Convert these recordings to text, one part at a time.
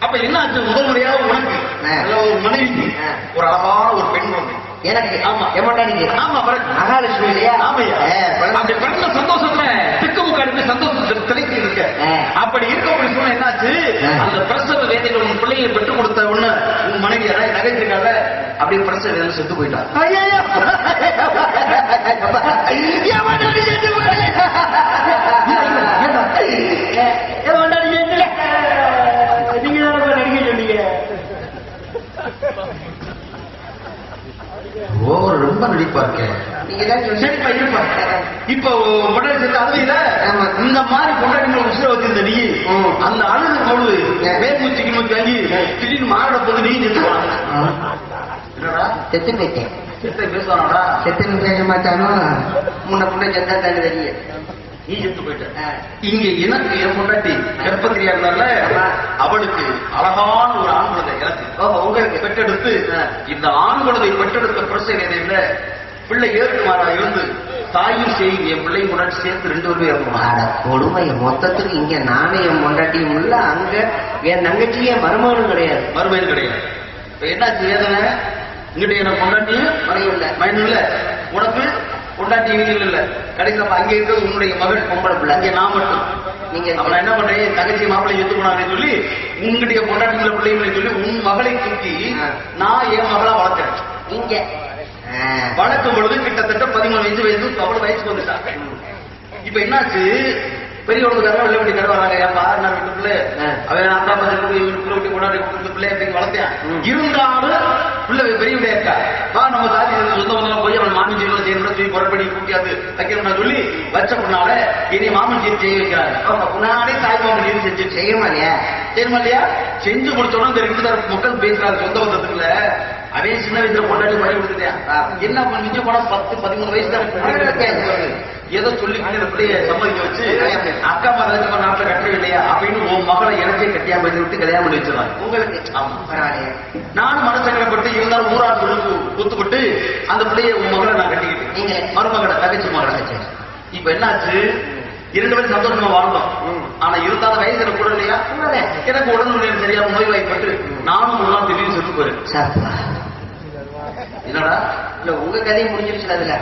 அப்ப என்ன ஆச்சு முதல் முறையாக உனக்கு ஒரு மனைவி. ஆ. ஒரு அழகான ஒரு பெண் குழந்தை எனக்கு? ஆமா. எமட்டாடிக்கு ஆமா பிறகு. மகாலட்சுமி இல்லையா? ஆமையா. அப்படி பிறந்த சந்தோஷத்துல திக்குமுக்கு அடுத்து சந்தோஷத்துல திளைத்து இருக்க. அப்படி இருக்க அப்படி சொன்ன என்னாச்சு. அந்த பிரசவ வேதையில உன் பிள்ளையை பெற்றுக் கொடுத்த உடனே உன் மனைவி யாராவது நகைச்சிருக்காங்க? அப்படியே பிரசவ வேதையில செத்து போயிட்டா. ஐயையோ. ரொம்ப நடிப்பா இருக்கேன். சரிப்பா இருப்பா. இப்ப உடனே சேர்த்து. இந்த மாதிரி கொண்டாடி உசுர வச்சிருந்த நீ. அந்த அழுது பொழுது நோக்கி வாங்கி திடீர்னு மாறிட போது நீ செத்து என்னடா? செத்து போயிட்டேன். செத்தை பேசுவானடா? செத்துன்னு பேச மாட்டானோ முன்ன புள்ள செத்தா தானே தெரியும். நீ செத்து போயிட்ட. ஆ. இங்க எனக்கு என் பொண்டாட்டி கர்ப்பத்திரியா இருந்தால. அவளுக்கு அழகான ஒரு ஆண் குழந்தை ஓஹோ. உங்களுக்கு பெற்றெடுத்து. இந்த ஆண் குழந்தை பெற்றெடுத்த பிரசனையில பிள்ளை ஏற்குமாறா இருந்து தாயும் செய்யும் என் முன்னாடி சேர்த்து ரெண்டு பேருமே அட இறங்குவாங்க கொடுமை மொத்தத்துக்கு இங்க நானும் என் பொண்டாட்டியும் இல்ல அங்க என் தங்கச்சியும் என் மருமகனும் கிடையாது. மறுமையில் கிடையாது. இப்ப என்னாச்சு ஏதன? இங்கிட்ட எனக்கு பொண்டாட்டியும்? மறையும் இல்ல. மயன் இல்ல. உனக்கு பொண்டாட்டி இவங்க இல்ல. கடைசியில் அப்ப அங்க இருக்கிறது உன்னுடைய மகள் பொம்பளை பிள்ளை. அங்கே நான் மட்டும். நீங்க அவன் என்ன பண்றேன்? என் தங்கச்சி மாப்பிள்ளை எத்து போனான்னு சொல்லி உன்னுடைய பொண்டாட்டிங்கள பிள்ளைங்களை சொல்லி உன் மகளை தூக்கி. நான் என் மகளா வளர்க்கிறேன். நீங்க. வளர்க்கும் பொழுது கிட்டத்தட்ட பதிமூணு வயசு வயசு அவ்வளவு வயசுக்கு வந்துட்டாங்க. இப்ப என்னாச்சு? பெரியவங்களுக்கு வெள்ள வெட்டி கடை வராங்க ஏன்பா நான் வீட்டு பிள்ளை? ஆ. அவன் அக்கா பசங்க வீட்டுக்குள்ள விட்டு கொண்டாடி கொடுத்த பிள்ளை வளர்த்தேன். இருந்தாலும் பிள்ளை பெரிய பிள்ளையா இருக்கா? வா நம்ம சாதி சொந்த பந்தம் போய் அவன் மாமன் செய்யணும் செய்யணும் சொல்லி புறப்படி கூட்டியாது வைக்கணும்னு சொல்லி வச்ச பொண்ணால இனி மாமன் செய்ய செய்ய வைக்கிறாங்க. முன்னாடி தாய் மாமன் செய்து செஞ்சு செய்யுமா இல்லையா? இல்லையா? செஞ்சு முடிச்சோன்னா இந்த ரெண்டு தரப்பு மக்கள் பேசுறாங்க சொந்த பந்தத்துக்குள்ள. அவன் சின்ன வயசுல கொண்டாடி பழி கொடுத்துட்டேன். என்ன மிஞ்ச போனா பத்து பதிமூணு வயசு தான். ஏதோ சொல்லி பிள்ளைய சம்மதிக்க வச்சு அக்கா மாதிரி நாட்டுல கட்டவே இல்லையா? அப்படின்னு உன் மகளை எனக்கே கட்டியா பண்ணி விட்டு கல்யாணம் பண்ணி வச்சிடறாங்க உங்களுக்கு ஆமா. பரவாயில்லையே. நானும் மனசங்கடப்பட்டு இருந்தாலும் ஊரா சொல்லு குத்துப்பட்டு அந்த பிள்ளைய உன் மகளை நான் கட்டிக்கிட்டேன். நீங்க மருமகளை தகச்சி மகளை இப்ப என்னாச்சு? இரண்டு பேரும் சந்தோஷமா வாழ்ந்தோம். ஆனா இருந்தாலும் வயசு எனக்கு கூட இல்லையா. எனக்கு உடனே சரியா நோய்வாய்ப்பட்டு நானும் ஒரு நாள் திடீர்னு செத்து சாப்பா என்னடா? இல்ல உங்க கதையும் முடிஞ்சிருச்சு அதுல.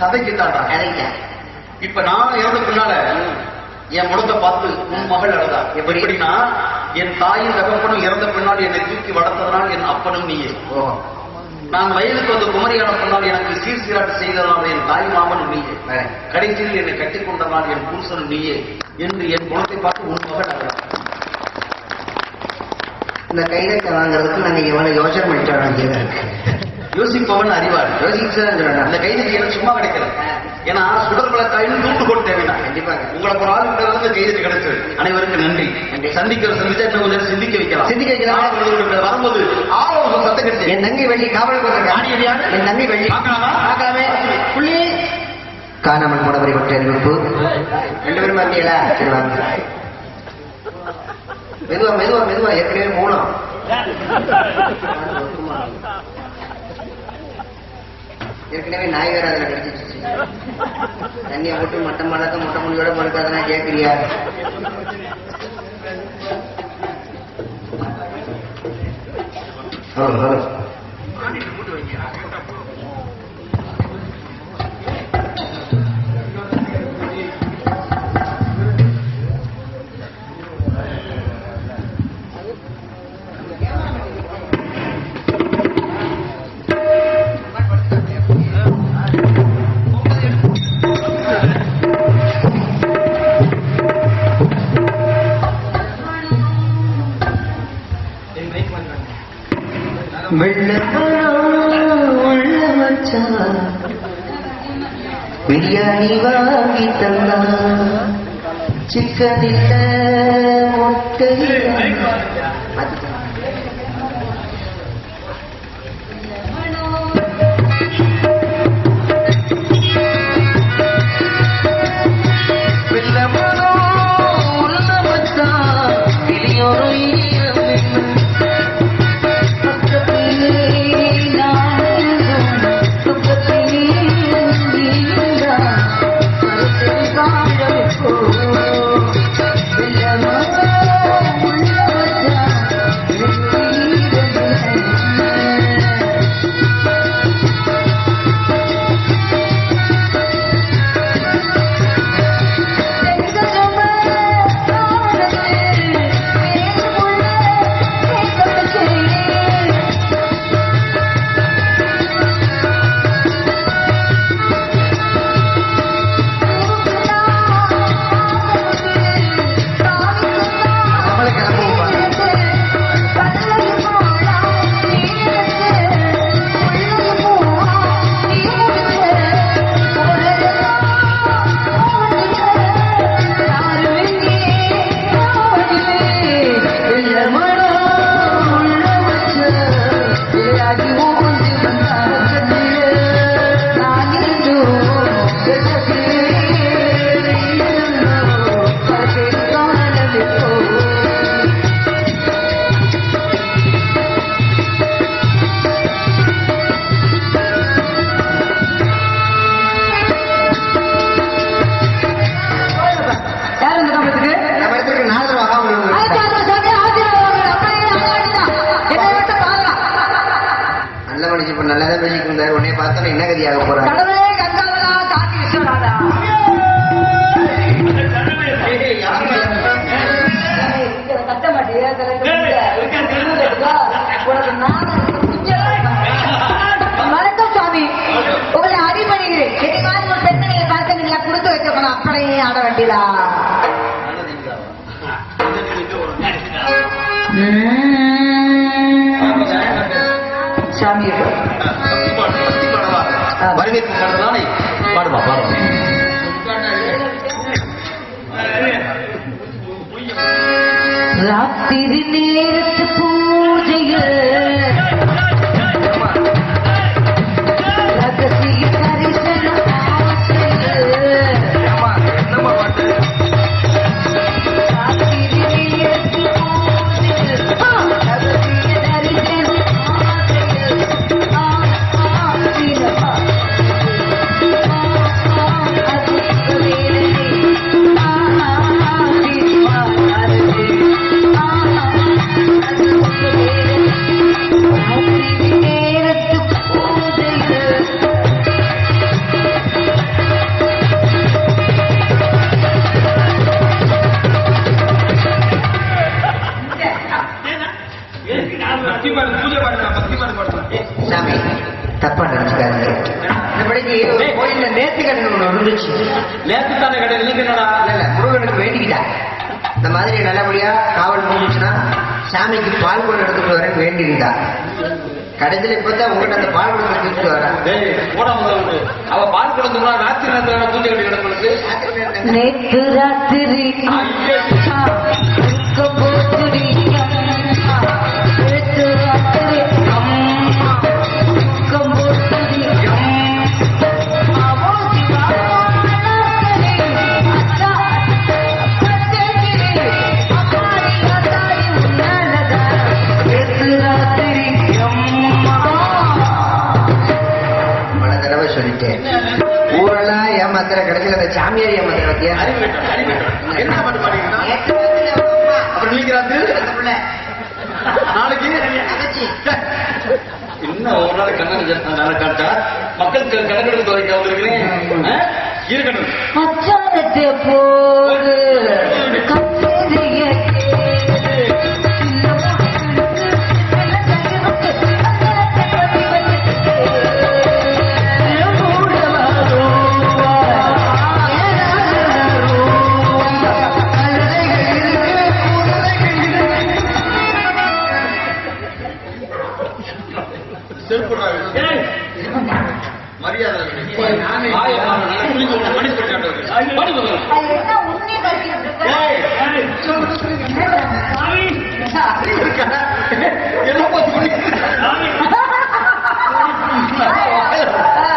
கதைக்கு. தாண்டா கதைங்க இப்ப நான் இறந்த பின்னால என் முடத்தை பார்த்து உன் மகள் அழகா. எப்படி? எப்படின்னா என் தாயும் தகப்பனும் இறந்த பின்னாடி என்னை தூக்கி வளர்த்ததனால் என் அப்பனும் நீயே. நான் வயதுக்கு வந்து குமரியான பின்னால் எனக்கு சீர் சீராட்டு செய்ததனால் என் தாய் மாமனும் நீயே. கடைசியில் என்னை கட்டிக் கொண்டனால் என் புருஷனும் நீயே என்று என் குணத்தை பார்த்து உன் மகள் அழகா. இந்த கைரட்டை வாங்குறதுக்கு நாங்க எவ்வளவு யோசனை பண்ணிட்டு வர வேண்டியதா இருக்கு? யோசிப்பவன் அறிவார் யோசிச்சு அந்த கைதுக்கு எனக்கு சும்மா கிடைக்கல. ஏன்னா சுடர் விளக்காயும் தூண்டு போட்டு தேவையா கண்டிப்பாங்க. உங்களை ஒரு ஆள் கிட்ட இருந்து கைது கிடைச்சது. அனைவருக்கும் நன்றி. நன்றி. சந்திக்க சந்திச்சா இன்னும் கொஞ்சம் சிந்திக்க வைக்கலாம். சிந்திக்க வைக்கலாம். வரும்போது ஆள் சத்தம் கிடைச்சு என் தங்கை வெள்ளி யாரு? வந்திருக்காங்க என் தங்கை வெள்ளி பார்க்கலாமா? புள்ளி. காணாமல் போனவரை பற்றிய அறிவிப்பு ரெண்டு பேரும் பார்த்தீங்களா சரி வாங்க. மெதுவா மெதுவா மெதுவா. ஏற்கனவே மூலம் ஏற்கனவே நாய் வேற அதில் கடிச்சிச்சு தண்ணியை போட்டு மொட்டை மழக்க மொட்டை முடியோட மறுக்காதனா கேட்குறியா ஹலோ ஹலோ பிரியாணி வாங்கி தந்தா சிக்கனில்ல முட்டையில வெள்ளமனோ பாடவா? வரவேற்பு கோயில்ல நேர்த்தி கடன் ஒண்ணு விழுந்துச்சு நேத்து தானே கடை நீங்க என்னடா? இல்ல முருகனுக்கு வேண்டிக்கிட்டா. இந்த மாதிரி நல்லபடியா காவல் முடிஞ்சுச்சுன்னா சாமிக்கு பால் குடம் எடுத்துட்டு வரேன் வேண்டிக்கிட்டா கடைசியில இப்பதான் உங்ககிட்ட அந்த பால் எடுத்துட்டு வரேன். டேய், போடா முதல்ல. அவ பால் கொடுத்துனா ராத்திரி நேரத்துல பூஜை கட்டி கிடக்கிறது நேத்து ராத்திரி சாமியார் கெட்டவன். என்ன பாட்டு அம்மா, அப்புறம் புள்ள, நாளைக்கு? இன்னும் ஒரு நாள் கண்ணன் காட்டா மக்களுக்கு கணக்கெடுத்து வைக்க வந்திருக்கிறேன் ஆ? இருக்கட்டும்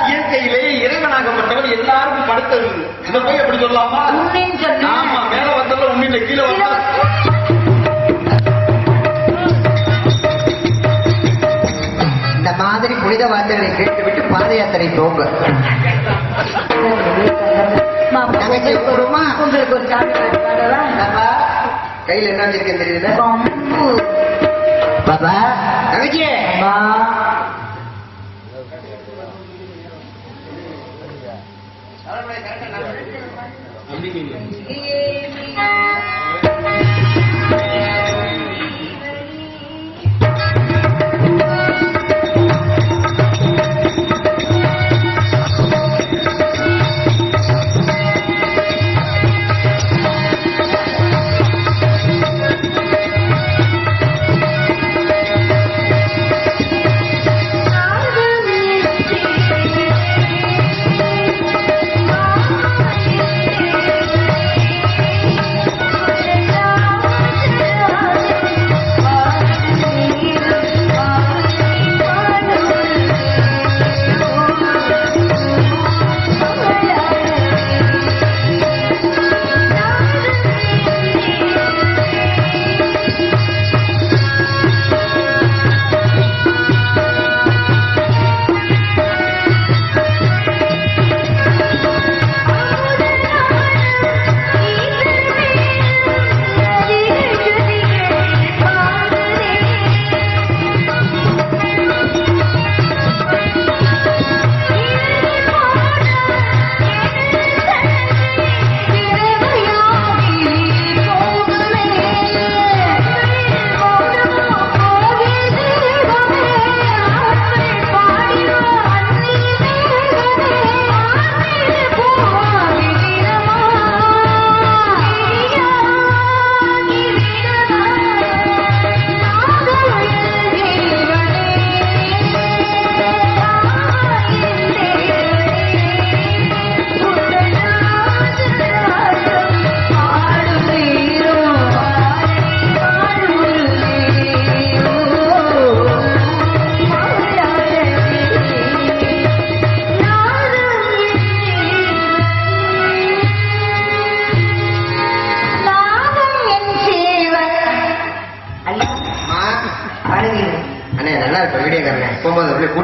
இயற்கையிலே இறைவனாகப்பட்டவன் எல்லாருக்கும் படுத்தது. இதை போய் எப்படி சொன்னேன். ஆமா மேல வந்தவங்க உண்மையில கீழே வந்தா புனித வார்த்தைகளை கேட்டுவிட்டு பாத யாத்திரை போங்க? உங்களுக்கு ஒரு சாமி கையில என்ன வச்சிருக்கேன் தெரியுதுல பம்பு. பாப்பா தங்கச்சி அம்மா.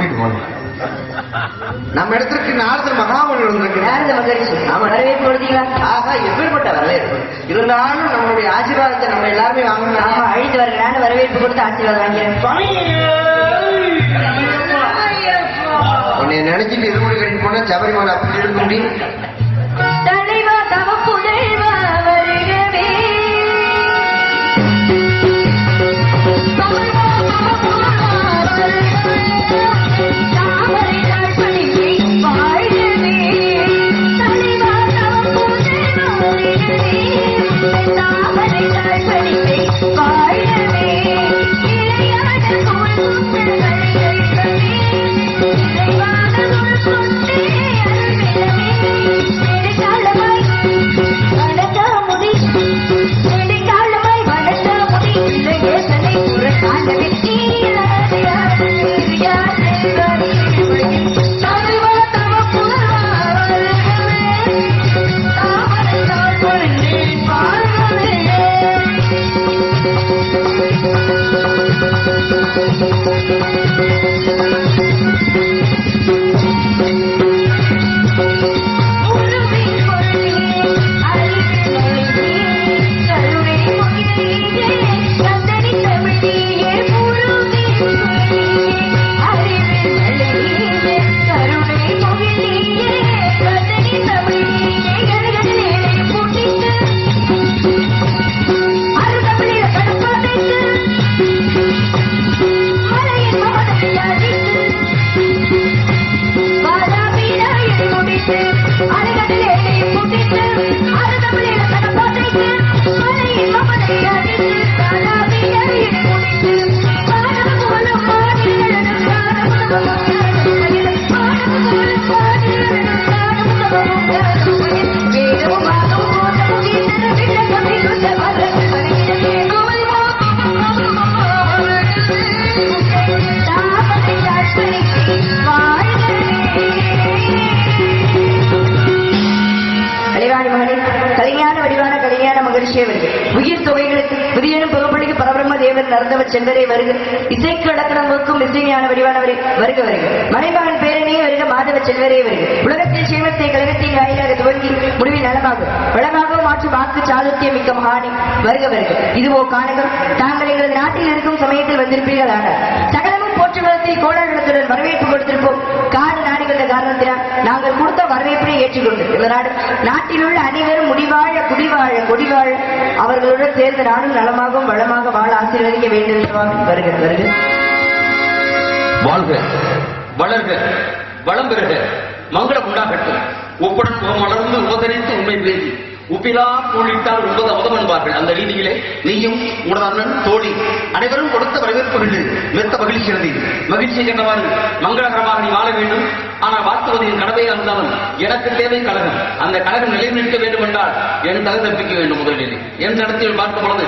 கூட்டிட்டு போகணும் நம்ம இடத்துக்கு நாரதர் மகாமணி வந்திருக்கிறார். நாரத ஆமா வரவேற்பு கொடுத்தீங்களா ஆகா எப்பேற்பட்ட வரவேற்பு இருந்தாலும் நம்மளுடைய ஆசீர்வாதத்தை நம்ம எல்லாருமே ஆமா வாங்கணும் அழித்து வர நானும் வரவேற்பு கொடுத்து ஆசீர்வாதம் வாங்கிறேன் உன்னை நினைச்சிட்டு இருமுடி கட்டிட்டு போனா சபரிமலை அப்படி இருக்க முடியும் தலைவா தவ Thank you. தலைவர் தேவர் நரந்தவ செல்வரே வருக. இசைக்கு இலக்கணம் வகுக்கும் இசைஞான வடிவானவரே வருக வருக. மனைமகன் பேரணியே வருக மாதவ செல்வரே வருக. உலகத்தில் சேமத்தை கழகத்தின் வாயிலாக துவங்கி முடிவில் நலமாகும். வளமாக மாற்றும் வாக்கு சாதுத்தியம் மிக்க மகாணி வருக வருக. இதுவோ காணகம் தாங்கள் எங்களது நாட்டில் இருக்கும் சமயத்தில் வந்திருப்பீர்கள் ஆனால் சகலமும் போற்றுவதத்தில் கோலாகலத்துடன் வரவேற்பு கொடுத்திருப்போம். காடு நாடி வந்த காரணத்தினால் நாங்கள் கொடுத்த வரவேற்பினை ஏற்றுக்கொண்டு இந்த நாடு நாட்டில் உள்ள அனைவரும் முடிவாழ குடிவாழ கொடிவாழ அவர்களுடன் சேர்ந்த நாடும் நலமாகவும் வளமாக வாழ ஆசீர்வதிக்க வேண்டும் சுவாமி வருக வருக. வாழ்க வளர்க வளம் பெறுக. மங்களம் உண்டாகட்டும். ஒப்புடன் மலர்ந்து உபகரித்து உண்மை பேசி. உப்பிலா கூழித்தால் உண்பது அவதம் என்பார்கள். அந்த ரீதியிலே நீயும் உடனன் தோழி அனைவரும் கொடுத்த வரவேற்புகள் கண்டு மெத்த மகிழ்ச்சிகிறது மகிழ்ச்சி கண்டவாறு மங்களகரமாக நீ வாழ வேண்டும். ஆனால் வாழ்த்துவது என் கடமையாக இருந்தாலும் எனக்கு தேவை கழகம். அந்த கழகம் நிலைநிற்க வேண்டும் என்றால் என் தகுதி தப்பிக்க வேண்டும் முதலில். என் நடத்தியில் பார்க்கும் பொழுது